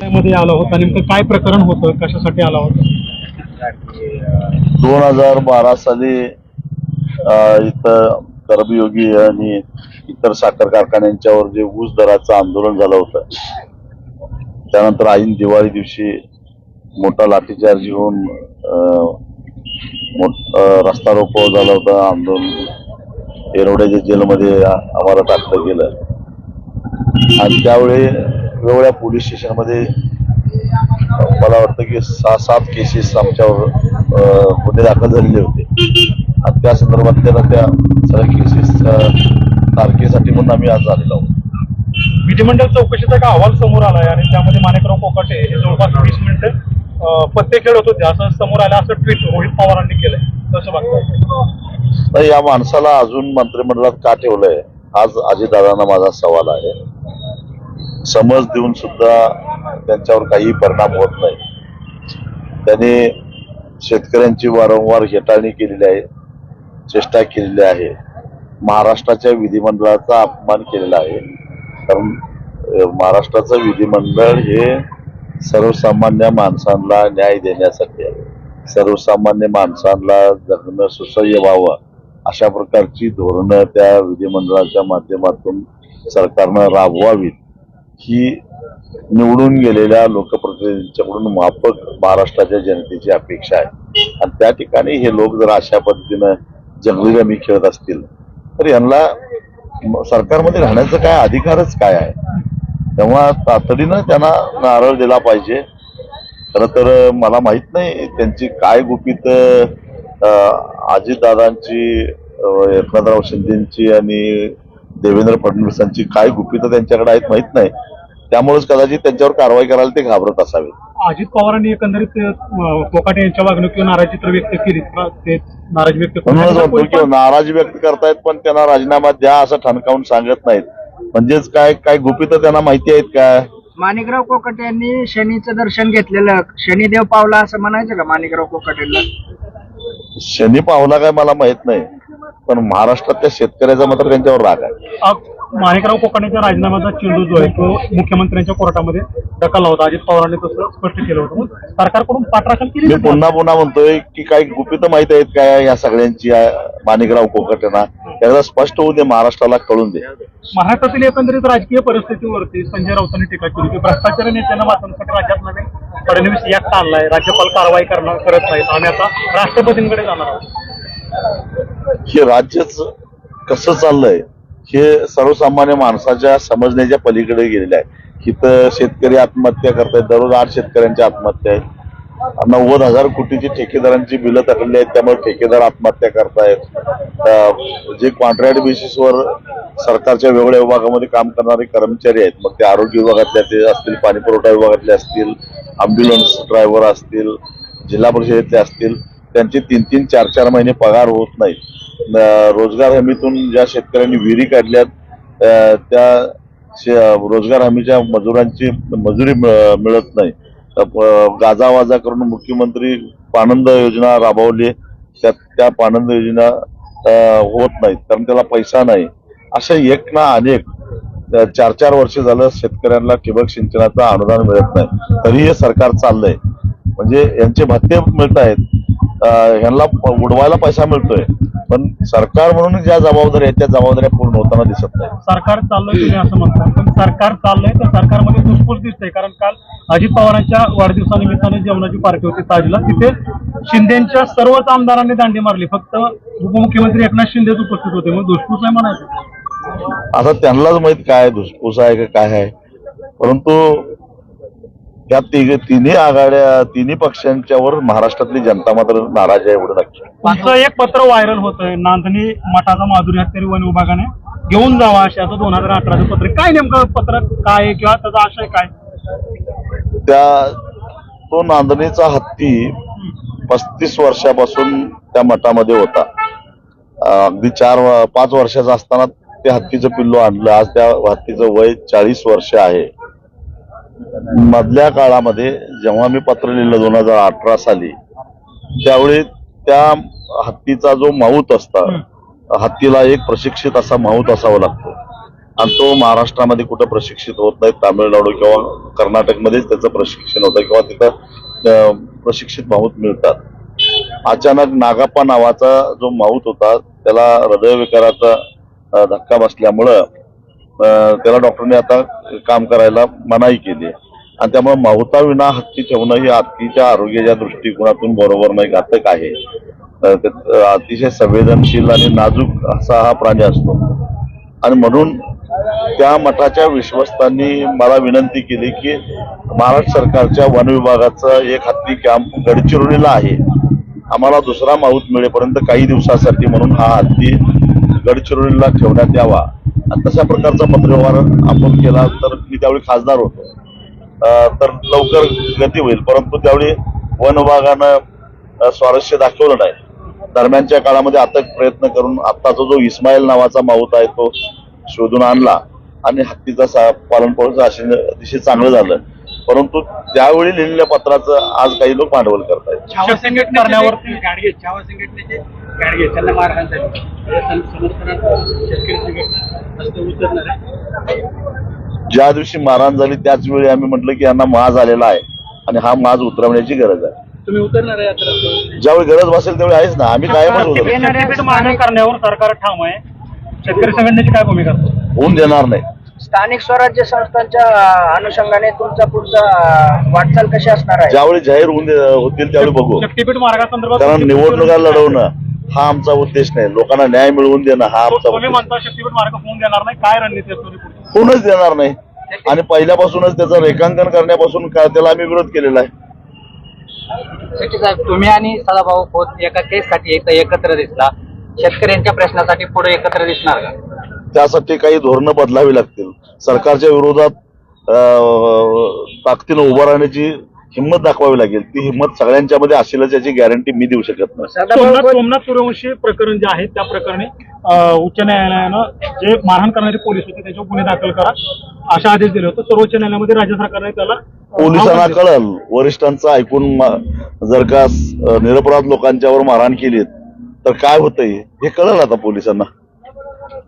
मध्ये आला होता नेमकं काय प्रकरण होतं कशासाठी आला होता? दोन हजार बारा साली इथं कर्मयोगी आणि इतर साखर कारखान्यांच्यावर जे ऊस दराचं आंदोलन झालं होतं त्यानंतर ऐन दिवाळी दिवशी मोठा लाठीचार्ज होऊन मोठ- रस्ता रोको झाला होता आंदोलन. येरवड्याच्या जेलमध्ये आम्हाला टाकलं गेलं आणि त्यावेळी वेगवेगळ्या पोलीस स्टेशनमध्ये मला वाटतं की सहा सात केसेस आमच्यावर गुन्हे दाखल झालेले होते. आणि त्या संदर्भात त्याला त्या सगळ्या केसेस तारखेसाठी म्हणून आम्ही आज आलेलो आहोत. विधिमंडळ चौकशीचा एक अहवाल समोर आलाय आणि त्यामध्ये माणिकराव कोकाटे हे जवळपास वीस मिनिटं पत्ते खेळत होते असं समोर आलं असं ट्विट रोहित पवारांनी केलंय. कसं बघताय तर या माणसाला अजून मंत्रिमंडळात का ठेवलंय? आज अजितदादांना माझा सवाल आहे. समज देऊन सुद्धा त्यांच्यावर काही परिणाम होत नाही. त्यांनी शेतकऱ्यांची वारंवार हेटाळणी केलेली आहे चेष्टा केलेली आहे. महाराष्ट्राच्या विधिमंडळाचा अपमान केलेला आहे. कारण महाराष्ट्राचं विधिमंडळ हे सर्वसामान्य माणसांना न्याय देण्यासाठी आहे. सर्वसामान्य माणसांना जगणं सुसह्य व्हावं अशा प्रकारची धोरणं त्या विधिमंडळाच्या माध्यमातून सरकारनं राबवावीत. ही निवडून गेलेल्या लोकप्रतिनिधींच्याकडून माफक महाराष्ट्राच्या जनतेची अपेक्षा आहे. आणि त्या ठिकाणी हे लोक जर अशा पद्धतीनं जंगली रमी खेळत असतील तर यांना सरकारमध्ये राहण्याचा काय अधिकारच काय आहे? तेव्हा तातडीनं त्यांना नारळ दिला पाहिजे. खरं तर मला माहीत नाही त्यांची काय गुपित अजितदादांची एकनाथराव शिंदेची आणि देवेंद्र फडणवीसांची काय गुपित त्यांच्याकडे आहेत माहीत नाही. त्यामुळेच कदाचित त्यांच्यावर कारवाई करायला ते घाबरत असावे. अजित पवारांनी एकंदरीत कोकाटे यांच्या वागणुकीवर नाराजी तर व्यक्त केली. ते नाराजी व्यक्त म्हणूनच म्हणतो की नाराजी व्यक्त करतायत पण त्यांना राजीनामा द्या असं ठणकावून सांगत नाहीत. म्हणजेच काय काय गुपित त्यांना माहिती आहेत काय माणिकराव कोकटे यांनी शनीचं दर्शन घेतलेलं शनिदेव पावला असं म्हणायचं का माणिकराव कोकटेला शनी पावला काय मला माहीत नाही. पण महाराष्ट्रातल्या शेतकऱ्याचा मात्र त्यांच्यावर राग आहे. माणिकराव कोकाटेच्या राजीनाम्याचा चेंडू जो आहे तो मुख्यमंत्र्यांच्या कोर्टामध्ये ढकलला होता. अजित पवारांनी तसं स्पष्ट केलं होतं. सरकारकडून पाठराखण केली मी. पुन्हा पुन्हा म्हणतोय की काही गुपित माहीत आहेत काय या सगळ्यांची माणिकराव कोकटेना? एकदा स्पष्ट होऊ दे महाराष्ट्राला कळून दे. महाराष्ट्रातील एकंदरीत राजकीय परिस्थितीवरती संजय राऊतांनी टीका केली की भ्रष्टाचारी नेत्यांना वाचवण्यासाठी राज्यात नवीन फडणवीस याक्ट आणलाय राज्यपाल कारवाई करणार करत नाहीत. आम्ही आता राष्ट्रपतींकडे जाणार आहोत. हे राज्यच कसं चाललंय हे सर्वसामान्य माणसाच्या समजण्याच्या पलीकडे गेलेलं आहे. इथं शेतकरी आत्महत्या करतायत दररोज आठ शेतकऱ्यांच्या आत्महत्या आहेत नव्वद हजार कोटीची ठेकेदारांची बिलं तकडली आहेत त्यामुळे ठेकेदार आत्महत्या करतायत. जे कॉन्ट्रॅक्ट बेसिसवर सरकारच्या वेगवेगळ्या विभागामध्ये काम करणारे कर्मचारी आहेत मग ते आरोग्य विभागातले ते असतील पाणीपुरवठा विभागातले असतील अम्ब्युलन्स ड्रायव्हर असतील जिल्हा परिषदेतले असतील त्यांचे तीन तीन चार चार महिने पगार होत नाहीत. रोजगार हमीतून ज्या शेतकऱ्यांनी विहिरी काढल्यात त्या शे- रोजगार हमीच्या मजुरांची मजुरी मिळत नाही. गाजावाजा करून मुख्यमंत्री पानंद योजना राबवली त्या त्या पानंद योजना होत नाहीत कारण त्याला पैसा नाही. अशा एक ना अनेक चार चार वर्ष झालं शेतकऱ्यांना ठिबक सिंचनाचं अनुदान मिळत नाही. तरी हे सरकार चाललंय. म्हणजे यांचे भत्ते मिळत आहेत. ह्यांना उडवायला पैसा मिळतोय. पण सरकार म्हणून ज्या जबाबदाऱ्या आहेत त्या जबाबदाऱ्या पूर्ण होताना दिसत नाही. सरकार चाललंय तुम्ही असं म्हणता पण सरकार चाललंय तर सरकारमध्ये घुसफूस दिसतंय. कारण काल अजित पवारांच्या वाढदिवसानिमित्ताने जेवणाची पार्टी होती ताजला तिथे शिंदेच्या सर्वच आमदारांनी दांडी मारली. फक्त उपमुख्यमंत्री एकनाथ शिंदेच उपस्थित होते. मग घुसफूस आहे म्हणायचं? आता त्यांनाच माहीत काय धुसफूस आहे का काय आहे. परंतु त्या तिघ तिन्ही आघाड्या तिन्ही पक्षांच्यावर महाराष्ट्रातली जनता मात्र नाराज आहे एवढं नक्की तुमचं एक पत्र व्हायरल होतंय नांदणी मठाचा माधुरी हत्यारी वन विभागाने. घेऊन जावा अशाचं दोन हजार अठराचं पत्र. काय नेमकं पत्र काय किंवा त्याचा आशय काय? त्या तो नांदणीचा हत्ती पस्तीस वर्षापासून त्या मठामध्ये होता. अगदी चार पाच वर्षाचा असताना ते हत्तीचं पिल्लू आणलं. आज त्या हत्तीचं वय चाळीस वर्ष आहे. मधल्या काळामध्ये जेव्हा मी पत्र लिहिलं दोन हजार अठरा साली त्यावेळी त्या हत्तीचा जो माऊत असता हत्तीला एक प्रशिक्षित असा माऊत असावा लागतो. आणि तो महाराष्ट्रामध्ये कुठं प्रशिक्षित होत नाही तामिळनाडू किंवा कर्नाटकमध्येच त्याचं प्रशिक्षण होतं किंवा तिथं प्रशिक्षित माऊत मिळतात. अचानक नागाप्पा नावाचा जो माऊत होता त्याला हृदयविकाराचा धक्का बसल्यामुळं त्याला डॉक्टरने आता काम करायला मनाई केली आणि त्यामुळे माहुताविना हत्ती ठेवणं हे हत्तीच्या आरोग्याच्या दृष्टिकोनातून बरोबर नाही घातक आहे. अतिशय संवेदनशील आणि नाजूक असा हा प्राणी असतो. आणि म्हणून त्या मठाच्या विश्वस्तांनी मला विनंती केली की महाराष्ट्र सरकारच्या वन विभागाचा एक हत्ती कॅम्प गडचिरोलीला आहे. आम्हाला दुसरा माऊत मिळेपर्यंत काही दिवसासाठी म्हणून हा हत्ती गडचिरोलीला ठेवण्यात यावा. तशा प्रकारचा पत्रव्यवहार आपण केला तर मी त्यावेळी खासदार होतो. तर लवकर गती होईल परंतु त्यावेळी वन विभागानं स्वारस्य दाखवलं नाही. दरम्यानच्या काळामध्ये अथक प्रयत्न करून आत्ताचा जो इस्माईल नावाचा माऊत आहे तो शोधून आणला आणि हत्तीचा सा पालन पोषण असे- अतिशय चांगलं झालं. परंतु त्यावेळी लिहिलेल्या पत्राचं आज काही लोक भांडवल करतायत. छावा संघटनेचे करण्यावरती- जे गाडगे छावा संघटनेचे गाडगे त्यांना मारहाण झाली या सम- समर्थनार्थ शेतकरी संघटना रस्त्यावर उतरणार आहे. ज्या दिवशी मारहाण झाली त्याच वेळी आम्ही म्हटलं की यांना माज आलेला आहे आणि हा माज उतरवण्याची गरज आहे. तुम्ही उतरणार आहे आता रस्त्यावर? ज्यावेळी गरज भासेल त्यावेळी आहेच ना. आम्ही कायमच शक्तीपीठ मागणी करण्यावर सरकार ठाम आहे. शेतकरी संघटनेची काय भूमिका होऊन देणार नाही. स्थानिक स्वराज्य संस्थांच्या अनुषंगाने तुमचा पुढचा वाटचाल कशी असणार आहे? ज्यावेळी जाहीर होऊन होतील त्यावेळी बघू. शक्तीपीठ मार्गासंदर्भात कारण निवडणुका लढवणं हा आमचा उद्देश नाही. लोकांना न्याय मिळवून देणं हा आमचा तुम्ही उद्देश म्हणता शक्तीपीठ मार्ग होऊन देणार नाही. काय रणनीती असतो ती पुढची? होऊनच देणार नाही. आणि पहिल्यापासूनच त्याचं रेखांकन करण्यापासून काय त्याला आम्ही विरोध केलेला आहे. शेट्टी साहेब तुम्ही आणि सदाभाऊ खोत एका केससाठी इथं एकत्र दिसला. शेतकऱ्यांच्या प्रश्नासाठी पुढे एकत्र दिसणार का? त्यासाठी काही धोरणं बदलावी लागतील. सरकारच्या विरोधात ताकदीनं उभं राहण्याची हिंमत दाखवावी लागेल. ती हिंमत सगळ्यांच्या मध्ये असेलच याची गॅरंटी मी देऊ शकत नाही. सोमनाथ सूर्यवंशी प्रकरण जे आहे त्या प्रकरणी उच्च न्यायालयानं जे मारहाण करणारे पोलीस होते त्याच्यावर गुन्हे दाखल करा अशा आदेश दिले होते. सर्वोच्च न्यायालयामध्ये राज्य सरकारने त्याला पोलिसांना. कळल. वरिष्ठांचं ऐकून जर का निरपराध लोकांच्यावर मारहाण केली तर काय होतंय? हे कळलं आता पोलिसांना.